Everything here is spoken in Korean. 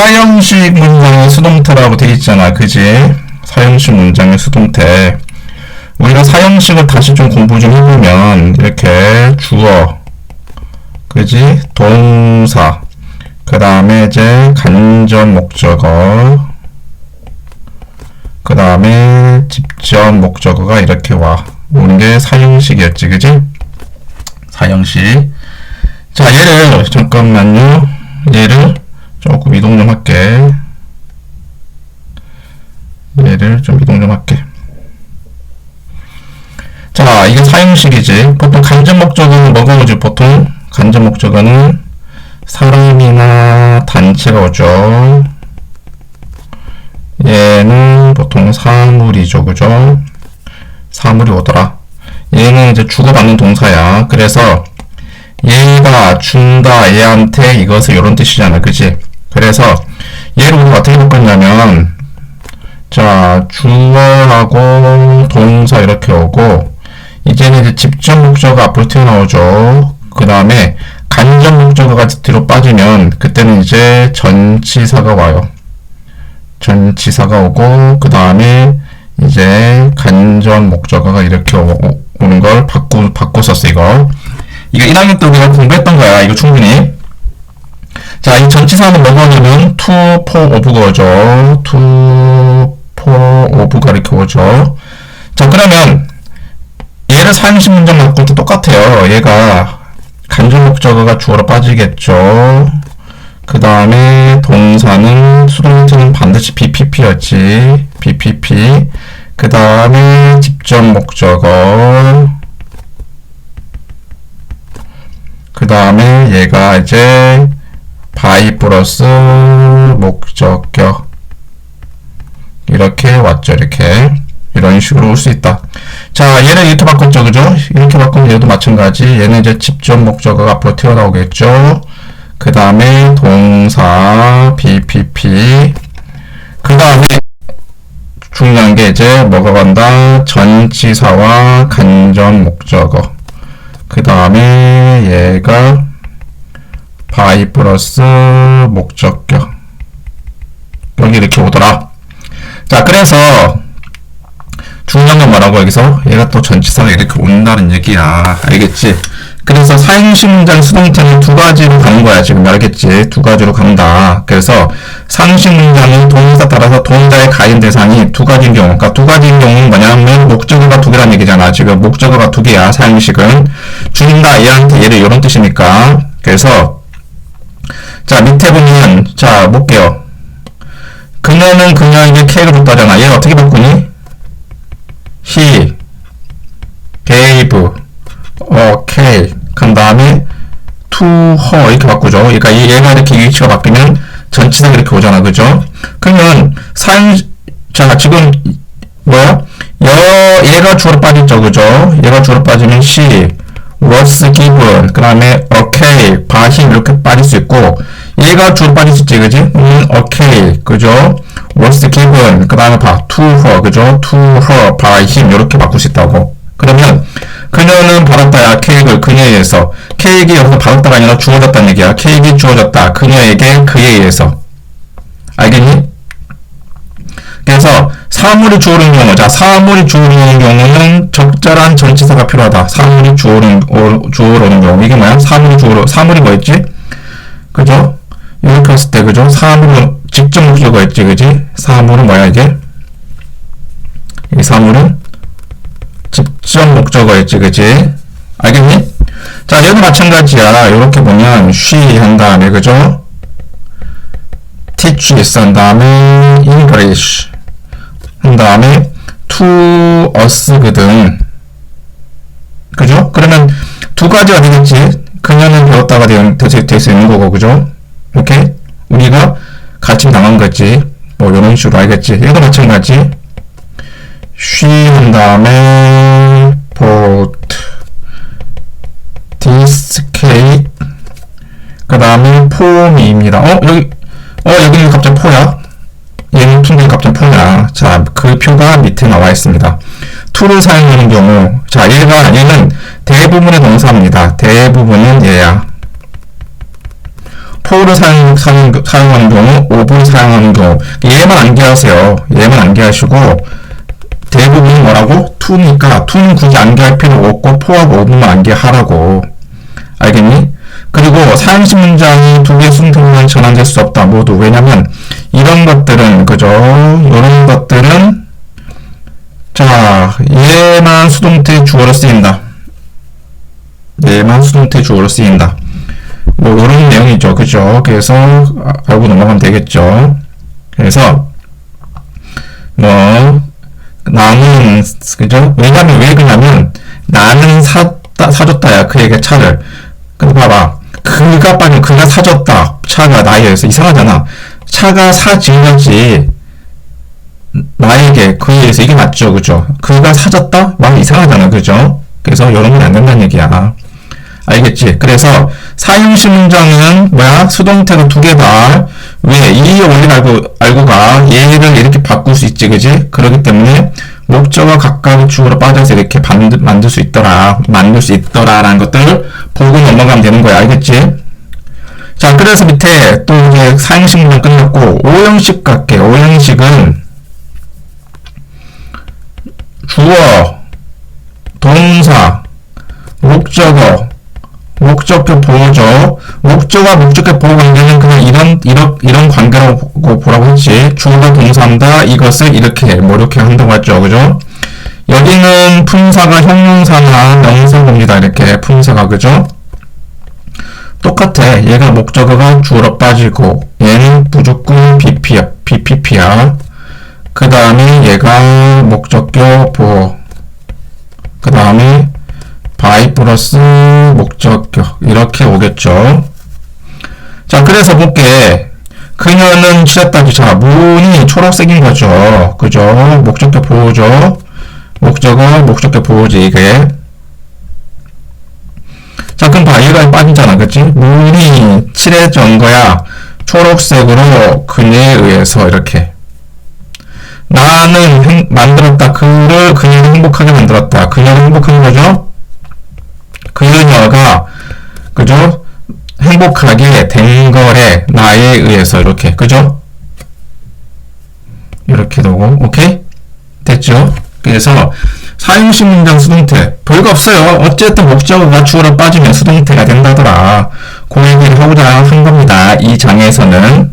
사형식 문장의 수동태라고 되어 있잖아. 그지? 사형식 문장의 수동태. 우리가 사형식을 다시 좀 공부 좀 해보면, 이렇게 주어, 그지? 동사, 그 다음에 이제 간접 목적어, 그 다음에 직접 목적어가 이렇게 와. 오는 게 사형식이었지, 그지? 사형식. 자, 얘를, 잠깐만요. 얘를 조금 이동 좀 할게. 얘를 좀 이동 좀 할게. 자, 이게 사형식이지. 보통 간접 목적어는 뭐가? 보통 간접 목적어는 사람이나 단체가 오죠. 얘는 보통 사물이죠. 그죠? 사물이 오더라. 얘는 이제 주고받는 동사야. 그래서 얘가 준다 얘한테 이것을 이런 뜻이잖아. 그지? 그래서 얘를 우리가 어떻게 볼 거냐면 자 주어하고 동사 이렇게 오고 이제는 이제 직접 목적어 앞으로 튀어나오죠. 그 다음에 간접 목적어가 뒤로 빠지면 그때는 이제 전치사가 와요. 전치사가 오고 그 다음에 이제 간접 목적어가 이렇게 오, 오는 걸 바꾸 바꿨었어 이거. 이거 1학년 때 우리가 공부했던 거야. 이거 충분히. 자, 이 전치사는 뭐가 오냐면 to, for, of가 오죠. to, for, of가 이렇게 오죠. 자, 그러면 얘를 사용식 문장 바꿀 때 똑같아요. 얘가 간접 목적어가 주어로 빠지겠죠. 그 다음에 동사는 수동태는 반드시 BPP였지. BPP. 그 다음에 직접 목적어. 그 다음에 얘가 이제 by 플러스 목적격. 이렇게 왔죠 이렇게. 이런 식으로 올 수 있다. 자 얘는 이렇게 바꿨죠 그죠? 이렇게 바꾸면 얘도 마찬가지. 얘는 이제 직접 목적어가 앞으로 튀어나오겠죠? 그 다음에 동사 BPP 그 다음에 중요한 게 이제 뭐가 간다? 전치사와 간접 목적어. 그 다음에 얘가 by 플러스 목적격. 여기 이렇게 오더라. 자 그래서 중요한 건 뭐라고 여기서 얘가 또 전치사가 이렇게 온다는 얘기야. 알겠지? 그래서 사행식 문장 수동태는 두 가지로 가는 거야 지금. 알겠지? 두 가지로 간다. 그래서 상식 문장은 동사 따라서 동사의 가인 대상이 두 가지인 경우 그러니까 두 가지인 경우는 뭐냐면 목적어가 두 개란 얘기잖아. 지금 목적어가 두 개야 사행식은. 준다 얘한테 얘를 이런 뜻이니까. 그래서 자 밑에 보면 자 볼게요. 그녀는 그녀에게 케이크를 줬다잖아. 얘 어떻게 바꾸니? He gave 오케이 그 다음에 to her. 이렇게 바꾸죠. 그러니까 이 얘가 이렇게 위치가 바뀌면 전치사가 이렇게 오잖아. 그죠? 그러면 사용 자 지금 뭐야? 여 얘가 주어로 빠졌죠. 그죠? 얘가 주어로 빠지면 she was given 그 다음에 okay him 이렇게 빠질 수 있고 얘가 주어로 빠질 수 있지 그지? 음 okay 그죠? was given 그 다음에 봐 to her 그죠? to her by him 이렇게 바꿀 수 있다고. 그러면 그녀는 받았다야 케이크를 그녀에 의해서. 케이크 여기서 받았다가 아니라 주어졌다는 얘기야. 케이크 주어졌다. 그녀에게 그에 의해서. 알겠니? 그래서 사물이 주어오는 경우 자 사물이 주어오는 경우는 적절한 전치사가 필요하다. 사물이 주어오는 주어오는 경우. 이게 뭐야? 사물이 주어로 사물이 뭐였지? 그죠? 이렇게 했을 때 그죠? 사물은 직접 목적어가 있지 그지? 사물은 뭐야 이게? 이 사물은 직접 목적어였지, 그지? 알겠니? 자, 얘도 마찬가지야. 이렇게 보면 she 한 다음에, 그죠? teach 한 다음에 English 한 다음에 to us거든. 그죠? 그러면 두 가지가 되겠지. 그녀는 배웠다가 될수 있는 거고, 그죠? 이렇게 우리가 같이 당한 거지. 뭐 이런 식으로 알겠지. 얘도 마찬가지. she 한 다음에 bought this cake 그 다음에 폼이입니다. 어 여기 어 여기는 갑자기 포야? 얘는 퉁이 갑자기 포냐? 자 그 표가 밑에 나와 있습니다. to를 사용하는 경우 자 얘가 얘는 대부분의 동사입니다. 대부분은 얘야. for를 사용, 사용, 사용하는 경우, of를 사용하는 경우. 얘만 암기하세요. 얘만 암기하시고, 대부분 뭐라고? to니까, to는 굳이 암기할 필요 없고, for하고 of만 암기하라고. 알겠니? 그리고 사용식 문장이 두 개의 수동태로만 전환될 수 없다. 모두. 왜냐면, 이런 것들은, 그죠? 이런 것들은, 자, 얘만 수동태 주어로 쓰인다. 얘만 수동태 주어로 쓰인다. 뭐, 이런 내용이죠. 그죠? 그래서, 아, 알고 넘어가면 되겠죠. 그래서, 뭐, 나는, 그죠? 왜냐면, 왜 그러냐면, 나는 샀다, 사줬다야. 그에게 차를. 근데 봐봐. 그가 빠면 그가 사줬다. 차가 나에 의해서 이상하잖아. 차가 사지었지. 나에게 그에 의해서 이게 맞죠. 그죠? 그가 사줬다? 막 이상하잖아. 그죠? 그래서 건안 된다는 얘기야. 알겠지? 그래서 사용식 문장은 뭐야? 수동태로 두 개다. 왜? 이 원리를 알고, 알고 가. 얘를 이렇게 바꿀 수 있지. 그지? 그렇기 때문에 목적어 각각 주어로 빠져서 이렇게 만들, 만들 수 있더라. 만들 수 있더라라는 것들 보고 넘어가면 되는 거야. 알겠지? 자, 그래서 밑에 또 이제 사용식 문장 끝났고, 오형식 갈게. 오형식은 주어, 동사, 목적어, 목적격 보호죠. 목적어, 목적격 보호 관계는 그냥 이런, 이런, 이런 관계라고 보라고 했지. 주어가 동사한다. 이것을 이렇게, 뭐 이렇게 한다고 했죠. 그죠? 여기는 품사가 형용사나 명사입니다. 이렇게 품사가, 그죠? 똑같아. 얘가 목적어가 주어로 빠지고, 얘는 무조건 BP야. BPP야. 그 다음에 얘가 목적격 보호. 그 다음에 플러스 목적격. 이렇게 오겠죠. 자, 그래서 볼게. 그녀는 취했다기 자, 문이 초록색인 거죠. 그죠? 목적격 보호죠. 목적어, 목적격 보호지, 이게. 자, 그럼 봐. 얘가 빠지잖아. 그치? 문이 칠해진 거야. 초록색으로 그녀에 의해서 이렇게. 나는 행- 만들었다. 그를 그녀를 행복하게 만들었다. 그녀를 행복한 거죠? 그녀가 그죠? 행복하게 된 거래 나에 의해서 이렇게 그죠? 이렇게 되고 오케이 됐죠? 그래서 사용식 문장 수동태 별거 없어요. 어쨌든 목적어가 주어로 빠지면 수동태가 된다더라. 그 얘기를 하고자 한 겁니다. 이 장에서는